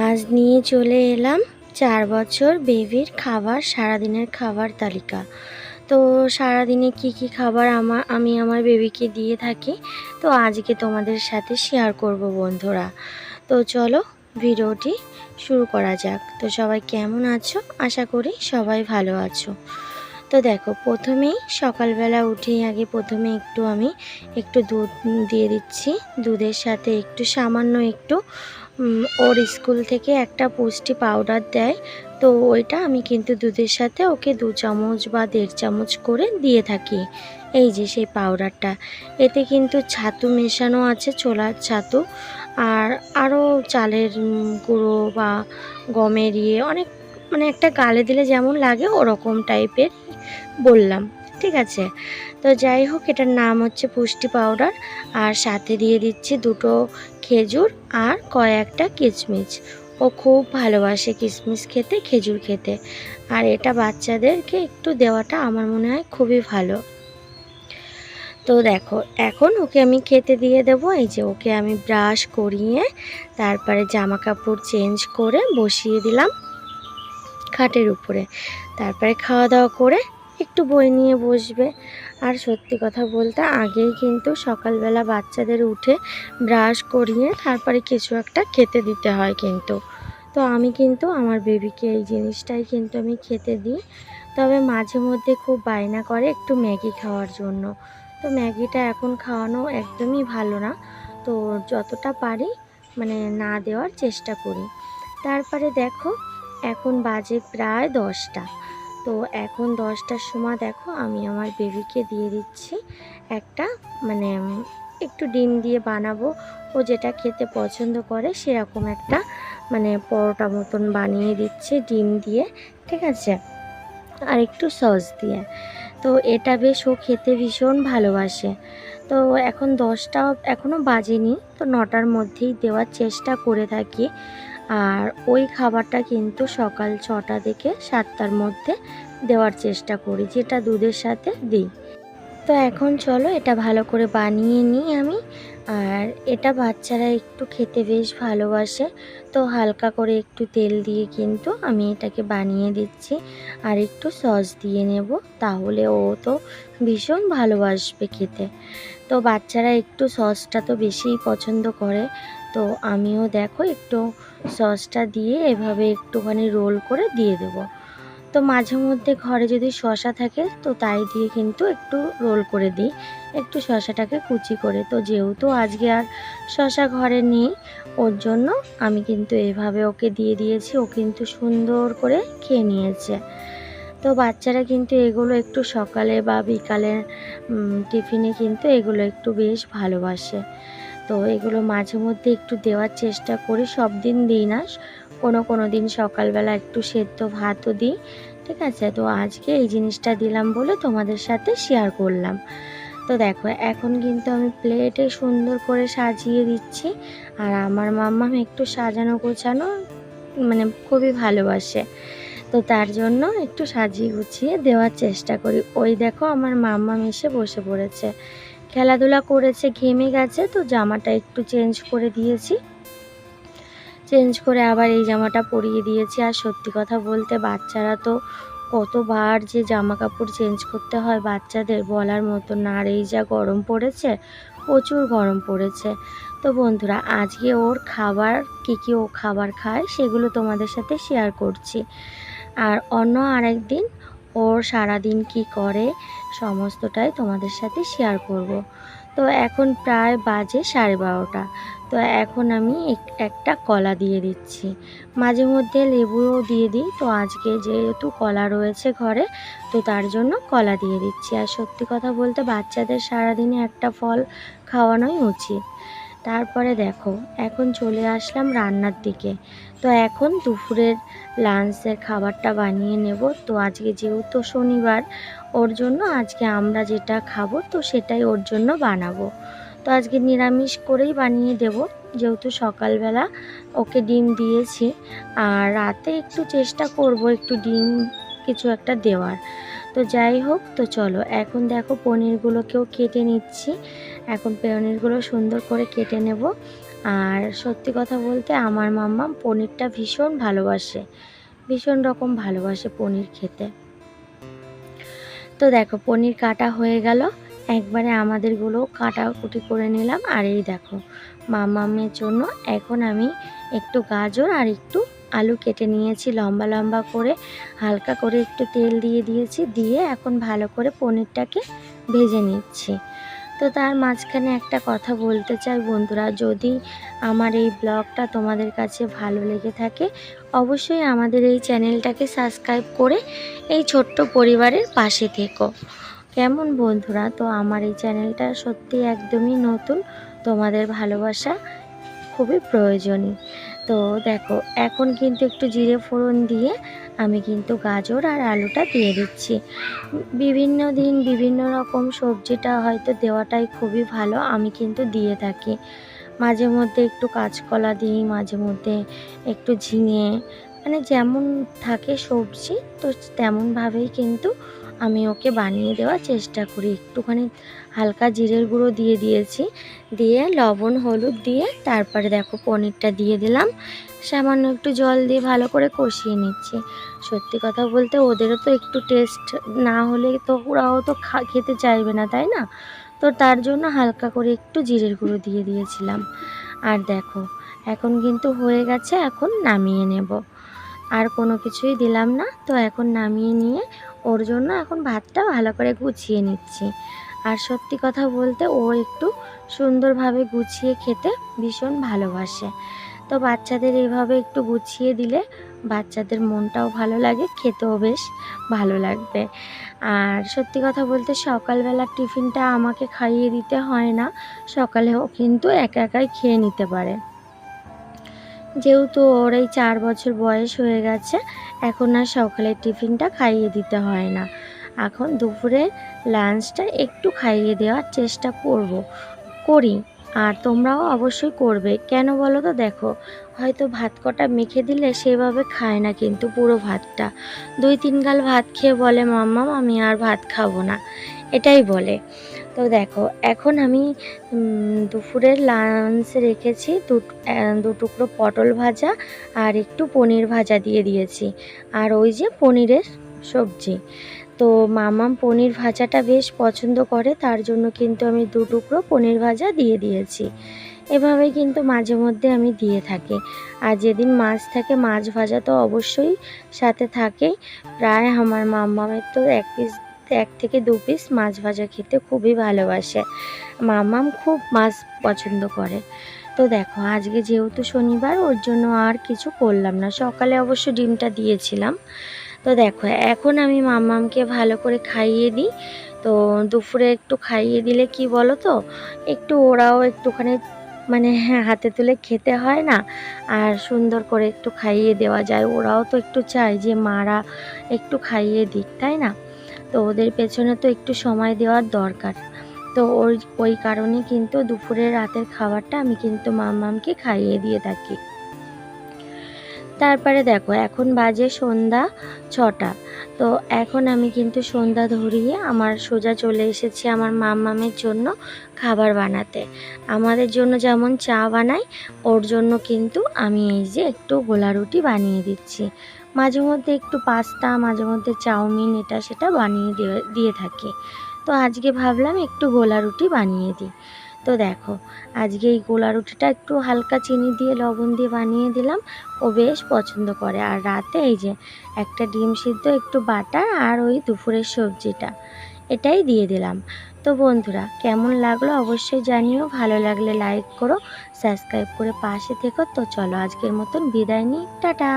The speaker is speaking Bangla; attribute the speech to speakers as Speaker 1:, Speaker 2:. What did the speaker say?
Speaker 1: আজ নিয়ে চলে এলাম চার বছর বেবির খাবার, সারাদিনের খাবার তালিকা। তো সারাদিনে কি কি খাবার আমার আমি আমার বেবিকে দিয়ে থাকি, তো আজকে তোমাদের সাথে শেয়ার করব বন্ধুরা। তো চলো ভিডিওটি শুরু করা যাক। তো সবাই কেমন আছো? আশা করি সবাই ভালো আছো। তো দেখো, প্রথমেই সকালবেলা উঠেই আগে প্রথমে একটু আমি একটু দুধ দিয়ে দিচ্ছি। দুধের সাথে একটু সামান্য একটু ওর স্কুল থেকে একটা পুষ্টি পাউডার দেয়। তো ওইটা আমি কিন্তু দুধের সাথে ওকে দু চামচ বা দেড় চামচ করে দিয়ে থাকি। এই যে সেই পাউডারটা। এতে কিন্তু ছাতু মেশানো আছে ছোলার ছাতু। আর আরও চালের গুঁড়ো বা গমের ইয়ে অনেক মানে একটা গালে দিলে যেমন লাগে ওরকম টাইপের বললাম। ঠিক আছে? তো যাই হোক, এটার নাম হচ্ছে পুষ্টি পাউডার। আর সাথে দিয়ে দিচ্ছি দুটো খেজুর আর কয়েকটা কিশমিশ ও খুব ভালোবাসে কিশমিশ খেতে, খেজুর খেতে। আর এটা বাচ্চাদেরকে একটু দেওয়াটা আমার মনে হয় খুবই ভালো। তো দেখো, এখন ওকে আমি খেতে দিয়ে দেবো। এই যে ওকে আমি ব্রাশ করিয়ে তারপরে জামা কাপড় চেঞ্জ করে বসিয়ে দিলাম খাটের উপরে। তারপরে খাওয়া দাওয়া করে একটু বই নিয়ে বসবে। আর সত্যি কথা বলতে আগেই কিন্তু সকালবেলা বাচ্চাদের উঠে ব্রাশ করিয়ে তারপরে কিছু একটা খেতে দিতে হয় কিন্তু। তো আমি কিন্তু আমার বেবিকে এই জিনিসটাই কিন্তু আমি খেতে দিই। তবে মাঝে মধ্যে খুব বায়না করে একটু ম্যাগি খাওয়ার জন্য। তো ম্যাগিটা এখন খাওয়ানো একদমই ভালো না। তো যতটা পারি মানে না দেওয়ার চেষ্টা করি। তারপরে দেখো, এখন বাজে প্রায় দশটা। তো এখন দশটার সময় দেখো আমি আমার বেবিকে দিয়ে দিচ্ছি একটা মানে একটু ডিম দিয়ে বানাবো। ও যেটা খেতে পছন্দ করে সেরকম একটা মানে পরোটা মতন বানিয়ে দিচ্ছে ডিম দিয়ে, ঠিক আছে? আর একটু সস দিয়ে। তো এটা বেশ ও খেতে ভীষণ ভালোবাসে। তো এখন দশটা এখনও বাজেনি, তো নটার মধ্যেই দেওয়ার চেষ্টা করে থাকি। আর ওই খাবারটা কিন্তু সকাল ছটা থেকে সাতটার মধ্যে দেওয়ার চেষ্টা করি, যেটা দুধের সাথে দিই। তো এখন চলো এটা ভালো করে বানিয়ে নিই আমি। আর এটা বাচ্চারা একটু খেতে বেশ ভালোবাসে, তো হালকা করে একটু তেল দিয়ে কিন্তু আমি এটাকে বানিয়ে দিচ্ছি। আর একটু সস দিয়ে নেব, তাহলে ও তো ভীষণ ভালোবাসবে খেতে। তো বাচ্চারা একটু সসটা তো বেশিই পছন্দ করে তো আমিও দেখো একটু সসটা দিয়ে এভাবে একটুখানি রোল করে দিয়ে দেবো। তো মাঝে মধ্যে ঘরে যদি শশা থাকে তো তাই দিয়ে কিন্তু একটু রোল করে দিই। একটু শশাটাকে কুচি করে। তো যেহেতু আজকে আর শশা ঘরে নেই, ওর জন্য আমি কিন্তু এভাবে ওকে দিয়ে দিয়েছি। ও কিন্তু সুন্দর করে খেয়ে নিয়েছে। তো বাচ্চারা কিন্তু এগুলো একটু সকালে বা বিকালে টিফিনে কিন্তু এগুলো একটু বেশ ভালোবাসে। তো এগুলো মাঝে মধ্যে একটু দেওয়ার চেষ্টা করি, সব দিন দিই না। কোনো কোনো দিন সকালবেলা একটু সেদ্ধ ভাতও দিই, ঠিক আছে? তো আজকে এই জিনিসটা দিলাম বলে তোমাদের সাথে শেয়ার করলাম। তো দেখো, এখন কিন্তু আমি প্লেটে সুন্দর করে সাজিয়ে দিচ্ছি, আর আমার মাম্মা একটু সাজানো গোছানো মানে খুবই ভালোবাসে। তো তার জন্য একটু সাজিয়ে গুছিয়ে দেওয়ার চেষ্টা করি। ওই দেখো আমার মাম্মা এসে বসে পড়েছে। খেলাধুলা করেছে, ঘেমে গেছে, তো জামাটা একটু চেঞ্জ করে দিয়েছি। চেঞ্জ করে আবার এই জামাটা পরিয়ে দিয়েছি। আর সত্যি কথা বলতে বাচ্চারা তো কতবার যে জামা কাপড় চেঞ্জ করতে হয় বাচ্চাদের বলার মতো না। আর এই যা গরম পড়েছে, প্রচুর গরম পড়েছে। তো বন্ধুরা, আজকে ওর খাবার, কী কী ও খাবার খায় সেগুলো তোমাদের সাথে শেয়ার করছি। আর অন্য আরেক দিন ওর সারাদিন কি করে সমস্তটাই তোমাদের সাথে শেয়ার করব। তো এখন প্রায় বাজে সাড়ে বারোটা। তো এখন আমি এক- একটা কলা দিয়ে দিচ্ছি। মাঝে মধ্যে লেবুও দিয়ে দিই। তো আজকে যেহেতু কলা রয়েছে ঘরে, তো তার জন্য কলা দিয়ে দিচ্ছি। আর সত্যি কথা বলতে বাচ্চাদের সারাদিনে একটা ফল খাওয়ানোই উচিত। তারপরে দেখো, এখন চলে আসলাম রান্নার দিকে। তো এখন দুপুরের লাঞ্চের খাবারটা বানিয়ে নেব। তো আজকে যেহেতু শনিবার, ওর জন্য আজকে আমরা যেটা খাব তো সেটাই ওর জন্য বানাবো। তো আজকে নিরামিষ করেই বানিয়ে দেব। যেহেতু সকালবেলা ওকে ডিম দিয়েছি, আর রাতে একটু চেষ্টা করব একটু ডিম কিছু একটা দেওয়ার। তো যাই হোক, তো চলো, এখন দেখো পনিরগুলোকেও কেটে নিচ্ছি। এখন পনিরগুলো সুন্দর করে কেটে নেব। আর সত্যি কথা বলতে আমার মাম্মা পনিরটা ভীষণ ভালোবাসে। ভীষণ রকম ভালোবাসে পনির খেতে। তো দেখো, পনির কাটা হয়ে গেল। একবারে আমাদেরগুলো কাটাকুটি করে নিলাম। আর এই দেখো মামামের জন্য এখন আমি একটু গাজর আর একটু আলু কেটে নিয়েছি। লম্বা লম্বা করে, হালকা করে একটু তেল দিয়ে দিয়েছি। দিয়ে এখন ভালো করে পনিরটাকে ভেজে নিচ্ছি। তো তার মাঝখানে একটা কথা বলতে চাই বন্ধুরা, যদি আমার এই ব্লগটা তোমাদের কাছে ভালো লেগে থাকে, অবশ্যই আমাদের এই চ্যানেলটাকে সাবস্ক্রাইব করে এই ছোট্ট পরিবারের পাশে থেকো। কেমন বন্ধুরা, তো আমার এই চ্যানেলটা সত্যি একদমই নতুন, তোমাদের ভালোবাসা খুবই প্রয়োজনীয় তো দেখো, এখন কিন্তু একটু জিরে ফোড়ন দিয়ে আমি কিন্তু গাজর আর আলুটা দিয়ে দিচ্ছি। বিভিন্ন দিন বিভিন্ন রকম সবজিটা হয়তো দেওয়াটাই খুবই ভালো, আমি কিন্তু দিয়ে থাকি। মাঝে মধ্যে একটু কাঁচকলা দিই, মাঝে মধ্যে একটু ঝিঙে মানে যেমন থাকে সবজি, তো তেমনভাবেই কিন্তু আমি ওকে বানিয়ে দেওয়ার চেষ্টা করি। একটুখানি হালকা জিরের গুঁড়ো দিয়ে দিয়েছি। দিয়ে লবণ, হলুদ দিয়ে তারপরে দেখো পনিরটা দিয়ে দিলাম। সামান্য একটু জল দিয়ে ভালো করে কষিয়ে নিচ্ছি। সত্যি কথা বলতে ওদেরও তো একটু টেস্ট না হলে তো ওরাও তো খেতে চাইবে না, তাই না? তো তার জন্য হালকা করে একটু জিরের গুঁড়ো দিয়ে দিয়েছিলাম। আর দেখো, এখন কিন্তু হয়ে গেছে, এখন নামিয়ে নেব। আর কোনো কিছুই দিলাম না। তো এখন নামিয়ে নিয়ে ওর জন্য এখন ভাতটা ভালো করে গুছিয়ে নিচ্ছি। আর সত্যি কথা বলতে ও একটু সুন্দরভাবে গুছিয়ে খেতে ভীষণ ভালোবাসে। তো বাচ্চাদের এইভাবে একটু গুছিয়ে দিলে বাচ্চাদের মনটাও ভালো লাগে, খেতেও বেশ ভালো লাগবে। আর সত্যি কথা বলতে সকালবেলার টিফিনটা আমাকে খাইয়ে দিতে হয় না, সকালেও কিন্তু একা একাই খেয়ে নিতে পারে। যেহেতু ওর এই চার বছর বয়স হয়ে গেছে, এখন আর সকালের টিফিনটা খাইয়ে দিতে হয় না। এখন দুপুরে লাঞ্চটা একটু খাইয়ে দেওয়ার চেষ্টা করব, করি। আর তোমরাও অবশ্যই করবে। কেন বলো তো? দেখো, হয়তো ভাত কটা মেখে দিলে সেভাবে খায় না কিন্তু পুরো ভাতটা। দুই তিন গাল ভাত খেয়ে বলে মাম্মাম আমি আর ভাত খাব না। এটাই বলে। তো দেখো, এখন আমি দুপুরের লাঞ্চ রেখেছি দু টুকরো পটল ভাজা আর একটু পনির ভাজা দিয়ে দিয়েছি। আর ওই যে পনিরের সবজি। তো মামাম পনির ভাজাটা বেশ পছন্দ করে, তার জন্য কিন্তু আমি দু টুকরো পনির ভাজা দিয়ে দিয়েছি। এভাবেই কিন্তু মাঝে মধ্যে আমি দিয়ে থাকি। আর যেদিন মাছ থাকে, মাছ ভাজা তো অবশ্যই সাথে থাকেই প্রায় আমার মাম্মামের তো এক পিস এক থেকে দু পিস মাছ ভাজা খেতে খুবই ভালোবাসে। মামাম খুব মাছ পছন্দ করে। তো দেখো, আজকে যেহেতু শনিবার, ওর জন্য আর কিছু করলাম না। সকালে অবশ্য ডিমটা দিয়েছিলাম। তো দেখো, এখন আমি মামামকে ভালো করে খাইয়ে দিই। তো দুপুরে একটু খাইয়ে দিলে কি বলো তো একটু ওরাও একটুখানি মানে হ্যাঁ হাতে তুলে খেতে হয় না। আর সুন্দর করে একটু খাইয়ে দেওয়া যায়। ওরাও তো একটু চায় যে মারা একটু খাইয়ে দিক, তাই না? তো ওদের পেছনে তো একটু সময় দেওয়ার দরকার। তো ওই ওই কারণে কিন্তু দুপুরে রাতের খাবারটা আমি কিন্তু মামামকে খাইয়ে দিয়ে থাকি। তারপরে দেখো, এখন বাজে সন্ধ্যা ছটা। তো এখন আমি কিন্তু সন্ধ্যা ধরিয়ে আমার সোজা চলে এসেছি আমার মামামের জন্য খাবার বানাতে। আমাদের জন্য যেমন চা বানাই, ওর জন্য কিন্তু আমি এই যে একটু গোলা রুটি বানিয়ে দিচ্ছি। মাঝে মধ্যে একটু পাস্তা, মাঝে মধ্যে চাউমিন, এটা সেটা বানিয়ে দিয়ে দিয়ে থাকি। তো আজকে ভাবলাম একটু গোলা রুটি বানিয়ে দিই। তো দেখো, আজকে এই গোলা রুটিটা একটু হালকা চিনি দিয়ে লবণ দিয়ে বানিয়ে দিলাম। ও বেশ পছন্দ করে। আর রাতে এই যে একটা ডিম সিদ্ধ, একটু বাটার আর ওই দুপুরের সবজিটা, এটাই দিয়ে দিলাম। তো বন্ধুরা, কেমন লাগল অবশ্যই জানিও। ভালো লাগলে লাইক করো, সাবস্ক্রাইব করে পাশে থেকো। তো চলো আজকের মতন বিদায় নিই। টাটা!